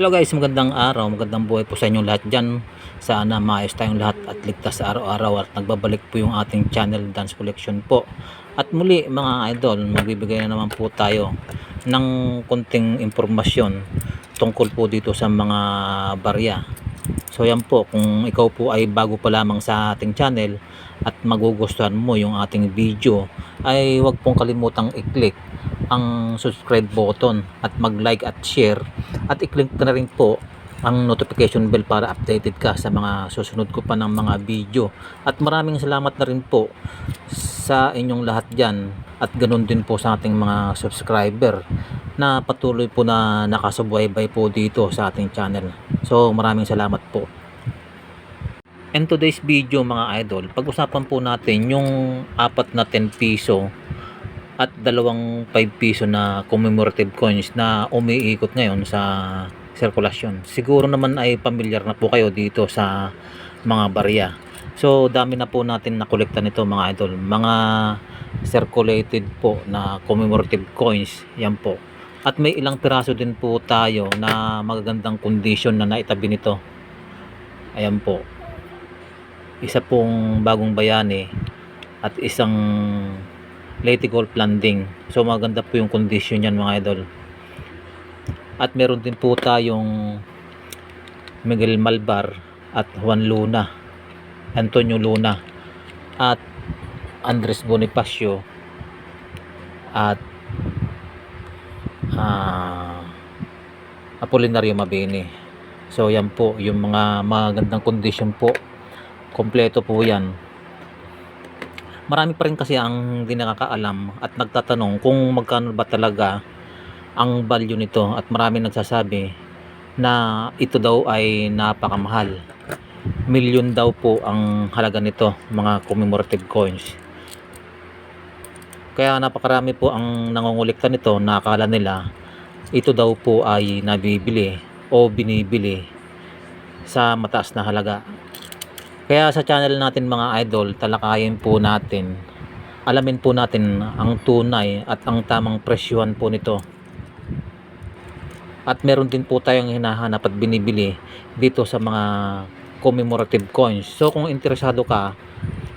Hello guys, magandang araw, magandang buhay po sa inyong lahat dyan. Sana maayos tayong lahat at ligtas sa araw-araw at nagbabalik po yung ating channel Dance Collection po. At muli mga idol, magbibigay na naman po tayo ng konting impormasyon tungkol po dito sa mga barya. So yan po, kung ikaw po ay bago pa lamang sa ating channel at magugustuhan mo yung ating video, ay huwag pong kalimutang i-click ang subscribe button at mag-like at share. At i-click na rin po ang notification bell para updated ka sa mga susunod ko pa ng mga video. At maraming salamat na rin po sa inyong lahat dyan. At ganun din po sa ating mga subscriber na patuloy po na nakasubaybay po dito sa ating channel. So maraming salamat po. In today's video mga idol, pag-usapan po natin yung apat na 10 piso at dalawang 5 piso na commemorative coins na umiikot ngayon sa sirkulasyon. Siguro naman ay pamilyar na po kayo dito sa mga barya. So dami na po natin nakolekta nito mga idol. Mga circulated po na commemorative coins. Yan po. At may ilang piraso din po tayo na magagandang condition na naitabi nito. Ayan po. Isa pong bagong bayani at isang Leyte Golf Landing. So maganda po yung condition yan mga idol. At meron din po tayong Miguel Malbar at Juan Luna. Antonio Luna at Andres Bonifacio at ah Apolinario Mabini. So yan po yung mga magandang condition po. Kompleto po yan marami pa rin kasi ang hindi nakakaalam at nagtatanong kung magkano ba talaga ang value nito at marami nagsasabi na ito daw ay napakamahal. Milyon daw po ang halaga nito mga commemorative coins. Kaya napakarami po ang nangongolekta nito na akala nila ito daw po ay nabibili o binibili sa mataas na halaga kaya sa channel natin mga idol, talakayin po natin, alamin po natin ang tunay at ang tamang presyuhan po nito. At meron din po tayong hinahanap at binibili dito sa mga commemorative coins. So kung interesado ka,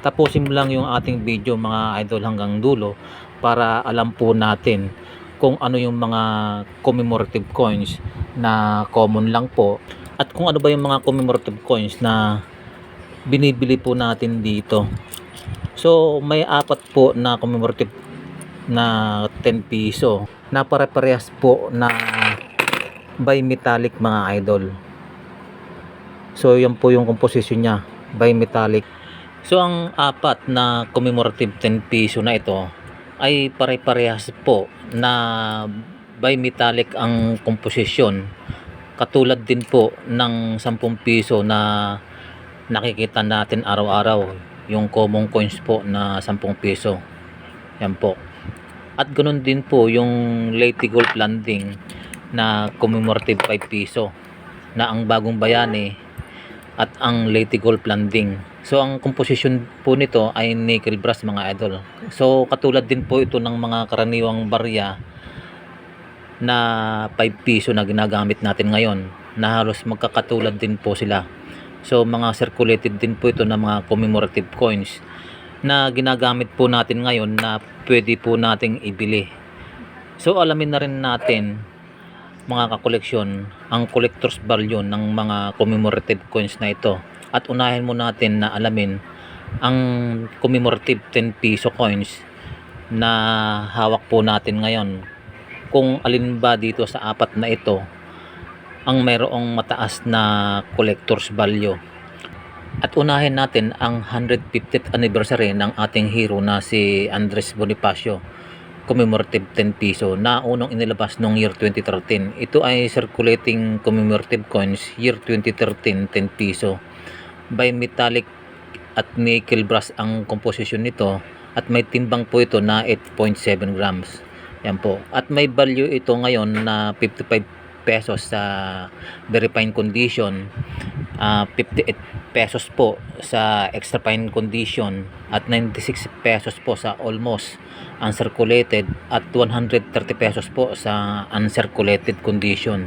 tapusin mo lang yung ating video mga idol hanggang dulo para alam po natin kung ano yung mga commemorative coins na common lang po at kung ano ba yung mga commemorative coins na binibili po natin dito. So may apat po na commemorative na 10 piso. Na pare-parehas po na bimetallic mga idol. So yan po yung composition nya bimetallic so ang apat na commemorative 10 piso na ito ay pare-parehas po na bimetallic ang komposisyon katulad din po ng 10 piso na nakikita natin araw-araw yung common coins po na 10 piso. Yan po. At ganun din po yung Leyte Golf Landing na commemorative 5 piso na ang bagong bayani at ang Leyte Golf Landing. So ang composition po nito ay nickel brass mga idol. So katulad din po ito ng mga karaniwang barya na 5 piso na ginagamit natin ngayon na halos magkakatulad din po sila So mga circulated din po ito ng mga commemorative coins na ginagamit po natin ngayon na pwede po nating ibili. So alamin na rin natin mga kakoleksyon ang collector's value ng mga commemorative coins na ito at unahin mo natin na alamin ang commemorative 10 piso coins na hawak po natin ngayon kung alin ba dito sa apat na ito ang mayroong mataas na collector's value. At unahin natin ang 150th anniversary ng ating hero na si Andres Bonifacio commemorative 10 piso na unang inilabas noong year 2013. Ito ay circulating commemorative coins year 2013 10 piso. By metallic at nickel brass ang composition nito at may timbang po ito na 8.7 grams. Yan po. At may value ito ngayon na 55 pesos sa very fine condition uh, 58 pesos po sa extra fine condition at 96 pesos po sa almost uncirculated at 130 pesos po sa uncirculated condition.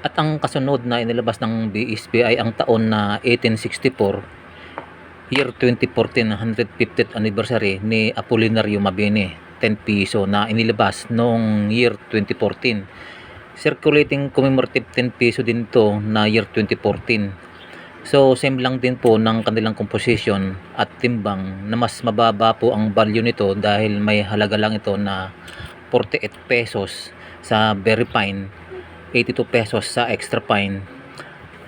At ang kasunod na inilabas ng BSP ay ang taon na 1864, year 2014, 150th anniversary ni Apolinario Mabini, 10 piso na inilabas noong year 2014. Circulating commemorative 10 piso din to na year 2014. So same lang din po ng kanilang composition at timbang na mas mababa po ang value nito dahil may halaga lang ito na 48 pesos sa very fine, 82 pesos sa extra fine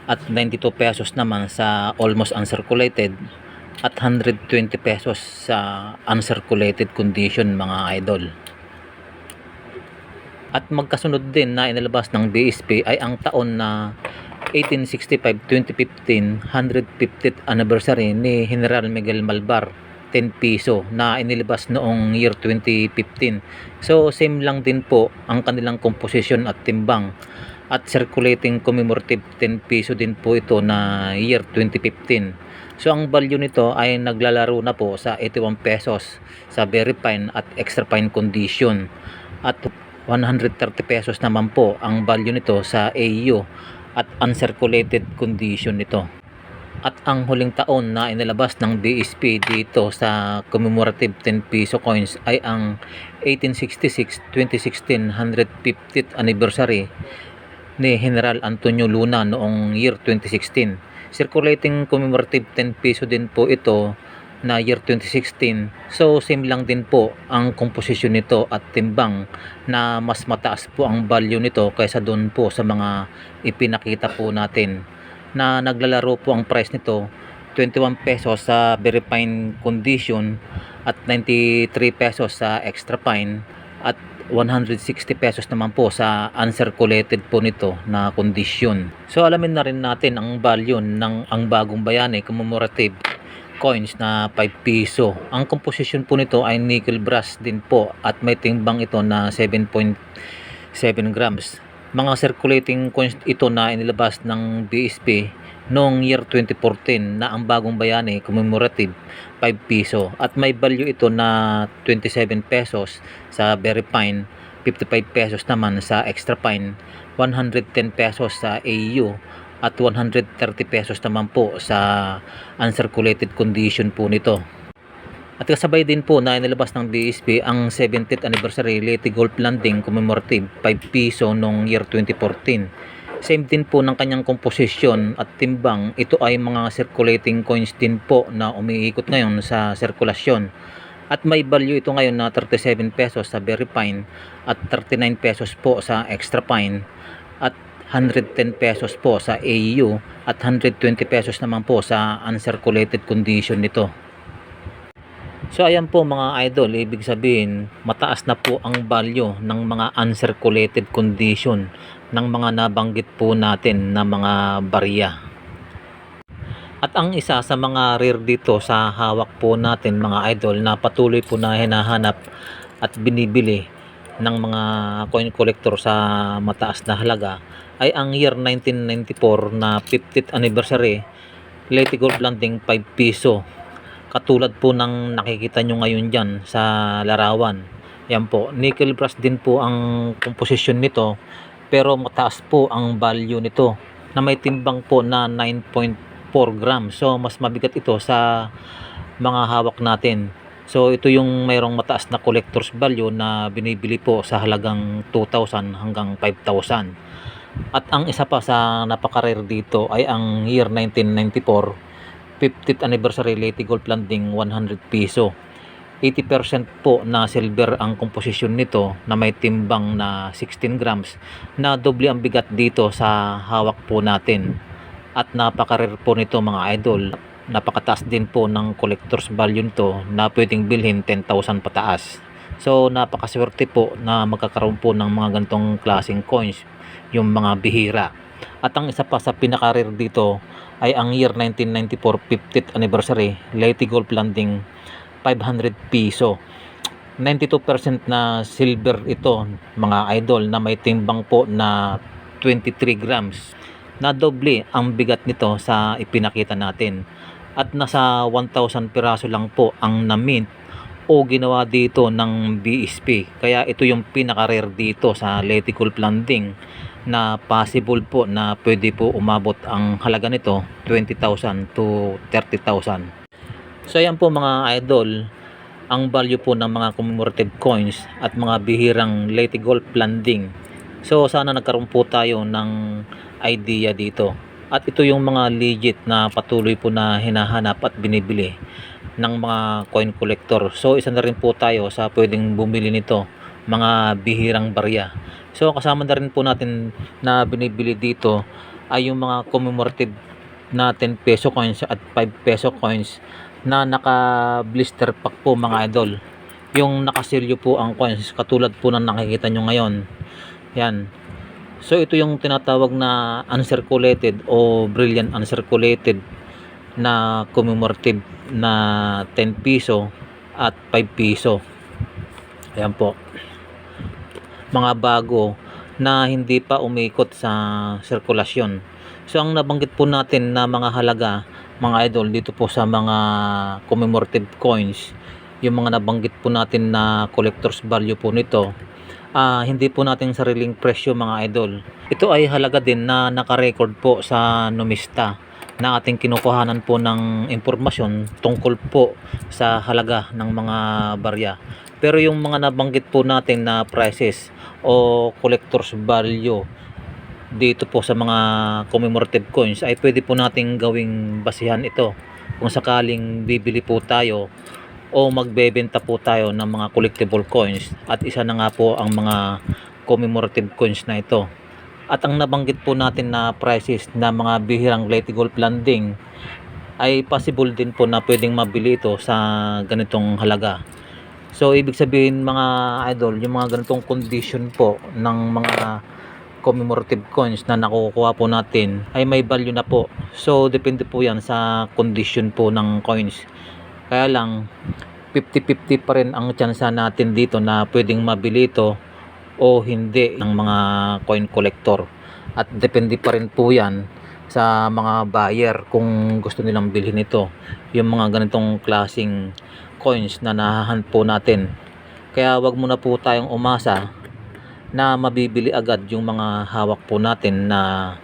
at 92 pesos naman sa almost uncirculated at 120 pesos sa uncirculated condition mga idol. At magkasunod din na inilabas ng BSP ay ang taon na 1865-2015 150th anniversary ni General Miguel Malbar 10 piso na inilabas noong year 2015. So same lang din po ang kanilang composition at timbang at circulating commemorative 10 piso din po ito na year 2015. So ang value nito ay naglalaro na po sa 81 pesos sa very fine at extra fine condition at 130 pesos naman po ang value nito sa AU at uncirculated condition nito. At ang huling taon na inilabas ng BSP dito sa commemorative 10 piso coins ay ang 1866-2016 150th anniversary ni General Antonio Luna noong year 2016. Circulating commemorative 10 piso din po ito na year 2016. So same lang din po ang komposisyon nito at timbang na mas mataas po ang value nito kaysa doon po sa mga ipinakita po natin na naglalaro po ang price nito 21 pesos sa very fine condition at 93 pesos sa extra fine at 160 pesos naman po sa uncirculated po nito na condition. So alamin na rin natin ang value ng ang bagong bayani commemorative coins na 5 piso. Ang composition po nito ay nickel brass din po at may timbang ito na 7.7 grams. Mga circulating coins ito na inilabas ng BSP noong year 2014 na ang bagong bayani commemorative 5 piso at may value ito na 27 pesos sa very fine 55 pesos naman sa extra fine 110 pesos sa AU at 130 pesos naman po sa uncirculated condition po nito. At kasabay din po na inilabas ng DSP ang 70th anniversary Leyte Golf Landing commemorative 5 piso noong year 2014. Same din po ng kanyang komposisyon at timbang. Ito ay mga circulating coins din po na umiikot ngayon sa sirkulasyon. At may value ito ngayon na 37 pesos sa very fine at 39 pesos po sa extra fine at 110 pesos po sa AU at 120 pesos naman po sa uncirculated condition nito. So ayan po mga idol, ibig sabihin mataas na po ang value ng mga uncirculated condition ng mga nabanggit po natin na mga barya. At ang isa sa mga rare dito sa hawak po natin mga idol na patuloy po na hinahanap at binibili ng mga coin collector sa mataas na halaga ay ang year 1994 na 50th anniversary Leyte Gold Landing 5 piso katulad po ng nakikita nyo ngayon dyan sa larawan. Yan po nickel brass din po ang composition nito pero mataas po ang value nito na may timbang po na 9.4 grams so mas mabigat ito sa mga hawak natin. So ito yung mayroong mataas na collector's value na binibili po sa halagang 2,000 hanggang 5,000 at ang isa pa sa napaka-rare dito ay ang year 1994 50th anniversary Leyte Golf Landing 100 piso. 80% po na silver ang komposisyon nito na may timbang na 16 grams na doble ang bigat dito sa hawak po natin. At napaka-rare po nito mga idol. Napakataas din po ng collector's value nito na pwedeng bilhin 10,000 pataas. So napakaswerte po na magkakaroon po ng mga gantong klaseng coins yung mga bihira. At ang isa pa sa pinaka-rare dito ay ang year 1994 50th anniversary Leyte Golf Landing 500 piso. 92% na silver ito mga idol na may timbang po na 23 grams. Na doble ang bigat nito sa ipinakita natin. At nasa 1,000 piraso lang po ang na-mint o ginawa dito ng BSP kaya ito yung pinaka-rare dito sa Leyte Golf Landing na possible po na pwede po umabot ang halaga nito 20,000 to 30,000. So ayan po mga idol, ang value po ng mga commemorative coins at mga bihirang Leyte Gold Landing. So sana nagkaroon po tayo ng idea dito. At ito yung mga legit na patuloy po na hinahanap at binibili ng mga coin collector. So isa na rin po tayo sa pwedeng bumili nito, mga bihirang barya. So kasama na rin po natin na binibili dito ay yung mga commemorative na 10 peso coins at 5 peso coins na naka blister pack po mga idol. Yung nakasilyo po ang coins katulad po ng nakikita nyo ngayon. Yan. So ito yung tinatawag na uncirculated o brilliant uncirculated na commemorative na 10 piso at 5 piso. Ayan po. Mga bago na hindi pa umikot sa sirkulasyon. So ang nabanggit po natin na mga halaga mga idol dito po sa mga commemorative coins yung mga nabanggit po natin na collector's value po nito ah, hindi po natin sariling presyo mga idol ito ay halaga din na nakarecord po sa numista na ating kinukuhanan po ng impormasyon tungkol po sa halaga ng mga barya pero yung mga nabanggit po natin na prices o collector's value dito po sa mga commemorative coins ay pwede po nating gawing basihan ito. Kung sakaling bibili po tayo o magbebenta po tayo ng mga collectible coins. At isa na nga po ang mga commemorative coins na ito. At ang nabanggit po natin na prices na mga bihirang Leyte Gold Landing ay possible din po na pwedeng mabili ito sa ganitong halaga so ibig sabihin mga idol yung mga ganitong condition po ng mga commemorative coins na nakukuha po natin ay may value na po. So depende po yan sa condition po ng coins. Kaya lang 50-50 pa rin ang tsansa natin dito na pwedeng mabili ito o hindi ng mga coin collector. At depende pa rin po yan sa mga buyer kung gusto nilang bilhin ito. Yung mga ganitong klasing coins na nahahan po natin. Kaya wag muna po tayong umasa na mabibili agad yung mga hawak po natin na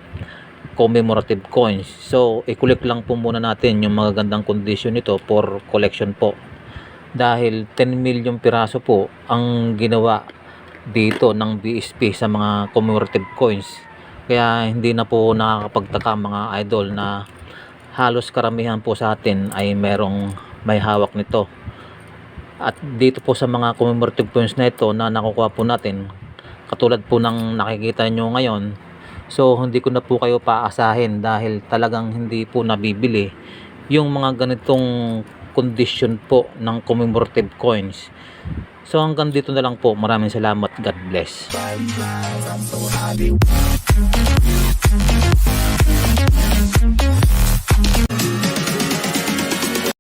commemorative coins. So, i-collect lang po muna natin yung magagandang condition nito for collection po. Dahil 10 million piraso po ang ginawa dito ng BSP sa mga commemorative coins. Kaya hindi na po nakakapagtaka mga idol na halos karamihan po sa atin ay merong may hawak nito. At dito po sa mga commemorative coins na ito na nakukuha po natin, katulad po ng nakikita nyo ngayon so hindi ko na po kayo paasahin dahil talagang hindi po nabibili yung mga ganitong condition po ng commemorative coins. So hanggang dito na lang po. Maraming salamat. God bless. Thank you.